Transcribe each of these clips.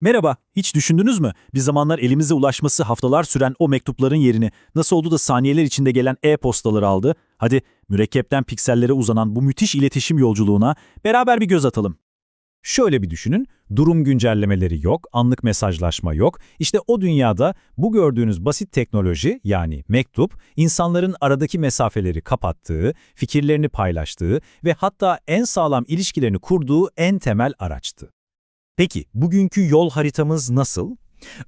Merhaba, hiç düşündünüz mü? Bir zamanlar elimize ulaşması haftalar süren o mektupların yerini nasıl oldu da saniyeler içinde gelen e-postaları aldı? Hadi mürekkepten piksellere uzanan bu müthiş iletişim yolculuğuna beraber bir göz atalım. Şöyle bir düşünün, durum güncellemeleri yok, anlık mesajlaşma yok. İşte o dünyada bu gördüğünüz basit teknoloji yani mektup, insanların aradaki mesafeleri kapattığı, fikirlerini paylaştığı ve hatta en sağlam ilişkilerini kurduğu en temel araçtı. Peki, bugünkü yol haritamız nasıl?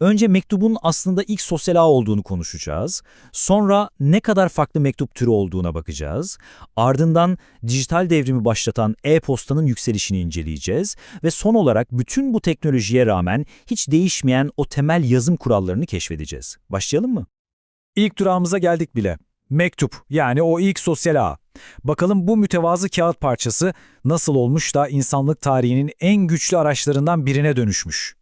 Önce mektubun aslında ilk sosyal ağ olduğunu konuşacağız. Sonra ne kadar farklı mektup türü olduğuna bakacağız. Ardından dijital devrimi başlatan e-postanın yükselişini inceleyeceğiz. Ve son olarak bütün bu teknolojiye rağmen hiç değişmeyen o temel yazım kurallarını keşfedeceğiz. Başlayalım mı? İlk durağımıza geldik bile. Mektup yani o ilk sosyal ağ. Bakalım bu mütevazı kağıt parçası nasıl olmuş da insanlık tarihinin en güçlü araçlarından birine dönüşmüş.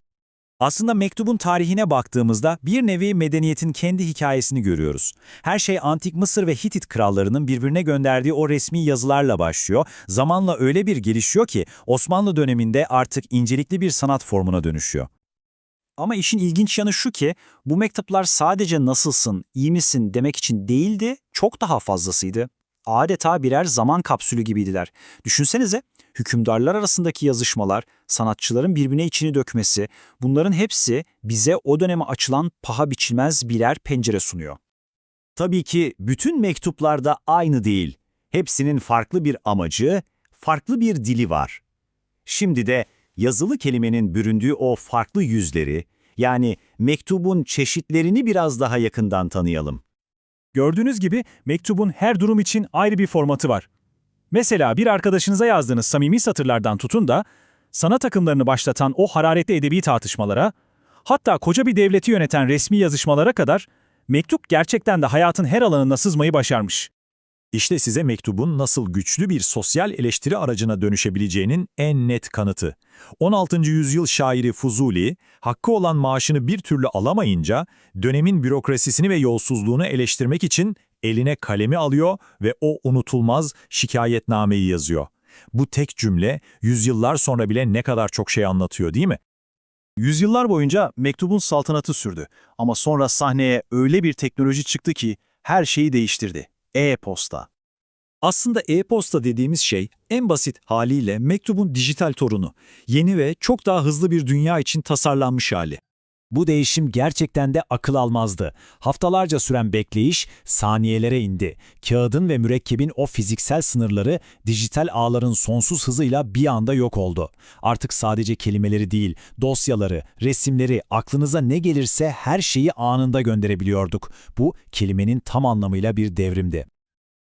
Aslında mektubun tarihine baktığımızda bir nevi medeniyetin kendi hikayesini görüyoruz. Her şey Antik Mısır ve Hitit krallarının birbirine gönderdiği o resmi yazılarla başlıyor. Zamanla öyle bir gelişiyor ki Osmanlı döneminde artık incelikli bir sanat formuna dönüşüyor. Ama işin ilginç yanı şu ki bu mektuplar sadece nasılsın, iyi misin demek için değildi, çok daha fazlasıydı. Adeta birer zaman kapsülü gibiydiler. Düşünsenize, hükümdarlar arasındaki yazışmalar, sanatçıların birbirine içini dökmesi, bunların hepsi bize o döneme açılan paha biçilmez birer pencere sunuyor. Tabii ki bütün mektuplar da aynı değil. Hepsinin farklı bir amacı, farklı bir dili var. Şimdi de yazılı kelimenin büründüğü o farklı yüzleri, yani mektubun çeşitlerini biraz daha yakından tanıyalım. Gördüğünüz gibi mektubun her durum için ayrı bir formatı var. Mesela bir arkadaşınıza yazdığınız samimi satırlardan tutun da sanat akımlarını başlatan o hararetli edebi tartışmalara, hatta koca bir devleti yöneten resmi yazışmalara kadar mektup gerçekten de hayatın her alanına sızmayı başarmış. İşte size mektubun nasıl güçlü bir sosyal eleştiri aracına dönüşebileceğinin en net kanıtı. 16. yüzyıl şairi Fuzuli, hakkı olan maaşını bir türlü alamayınca dönemin bürokrasisini ve yolsuzluğunu eleştirmek için eline kalemi alıyor ve o unutulmaz şikayetnameyi yazıyor. Bu tek cümle yüzyıllar sonra bile ne kadar çok şey anlatıyor değil mi? Yüzyıllar boyunca mektubun saltanatı sürdü ama sonra sahneye öyle bir teknoloji çıktı ki her şeyi değiştirdi. E-posta. Aslında e-posta dediğimiz şey en basit haliyle mektubun dijital torunu. Yeni ve çok daha hızlı bir dünya için tasarlanmış hali. Bu değişim gerçekten de akıl almazdı. Haftalarca süren bekleyiş saniyelere indi. Kağıdın ve mürekkebin o fiziksel sınırları dijital ağların sonsuz hızıyla bir anda yok oldu. Artık sadece kelimeleri değil, dosyaları, resimleri, aklınıza ne gelirse her şeyi anında gönderebiliyorduk. Bu kelimenin tam anlamıyla bir devrimdi.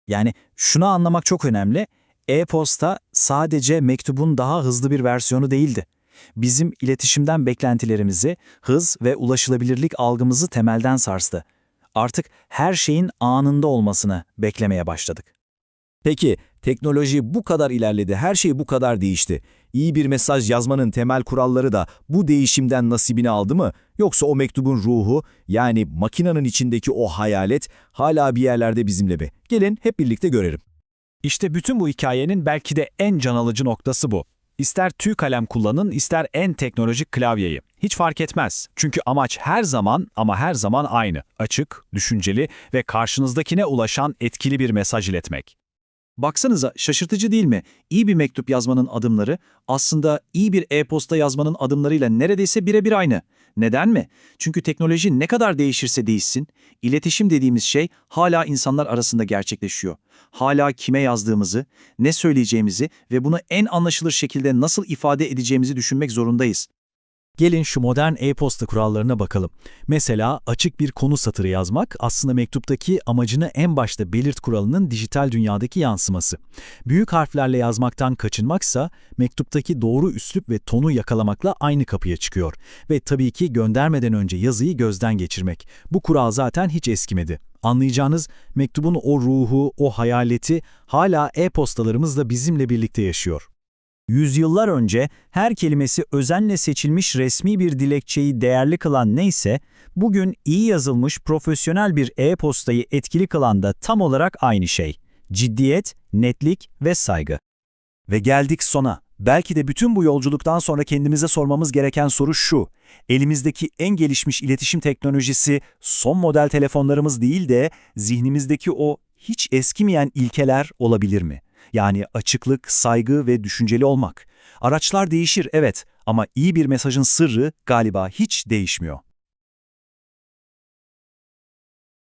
Yani şunu anlamak çok önemli. E-posta sadece mektubun daha hızlı bir versiyonu değildi. Bizim iletişimden beklentilerimizi, hız ve ulaşılabilirlik algımızı temelden sarstı. Artık her şeyin anında olmasını beklemeye başladık. Peki, teknoloji bu kadar ilerledi, her şey bu kadar değişti. İyi bir mesaj yazmanın temel kuralları da bu değişimden nasibini aldı mı? Yoksa o mektubun ruhu, yani makinenin içindeki o hayalet hala bir yerlerde bizimle mi? Gelin hep birlikte görelim. İşte bütün bu hikayenin belki de en can alıcı noktası bu. İster tüy kalem kullanın, ister en teknolojik klavyeyi. Hiç fark etmez. Çünkü amaç her zaman ama her zaman aynı. Açık, düşünceli ve karşınızdakine ulaşan etkili bir mesaj iletmek. Baksanıza şaşırtıcı değil mi? İyi bir mektup yazmanın adımları aslında iyi bir e-posta yazmanın adımlarıyla neredeyse birebir aynı. Neden mi? Çünkü teknoloji ne kadar değişirse değişsin, iletişim dediğimiz şey hala insanlar arasında gerçekleşiyor. Hala kime yazdığımızı, ne söyleyeceğimizi ve bunu en anlaşılır şekilde nasıl ifade edeceğimizi düşünmek zorundayız. Gelin şu modern e-posta kurallarına bakalım. Mesela açık bir konu satırı yazmak aslında mektuptaki amacını en başta belirt kuralının dijital dünyadaki yansıması. Büyük harflerle yazmaktan kaçınmaksa mektuptaki doğru üslup ve tonu yakalamakla aynı kapıya çıkıyor. Ve tabii ki göndermeden önce yazıyı gözden geçirmek. Bu kural zaten hiç eskimedi. Anlayacağınız mektubun o ruhu, o hayaleti hala e-postalarımızla bizimle birlikte yaşıyor. Yüzyıllar önce her kelimesi özenle seçilmiş resmi bir dilekçeyi değerli kılan neyse, bugün iyi yazılmış profesyonel bir e-postayı etkili kılan da tam olarak aynı şey. Ciddiyet, netlik ve saygı. Ve geldik sona. Belki de bütün bu yolculuktan sonra kendimize sormamız gereken soru şu. Elimizdeki en gelişmiş iletişim teknolojisi son model telefonlarımız değil de zihnimizdeki o hiç eskimeyen ilkeler olabilir mi? Yani açıklık, saygı ve düşünceli olmak. Araçlar değişir evet ama iyi bir mesajın sırrı galiba hiç değişmiyor.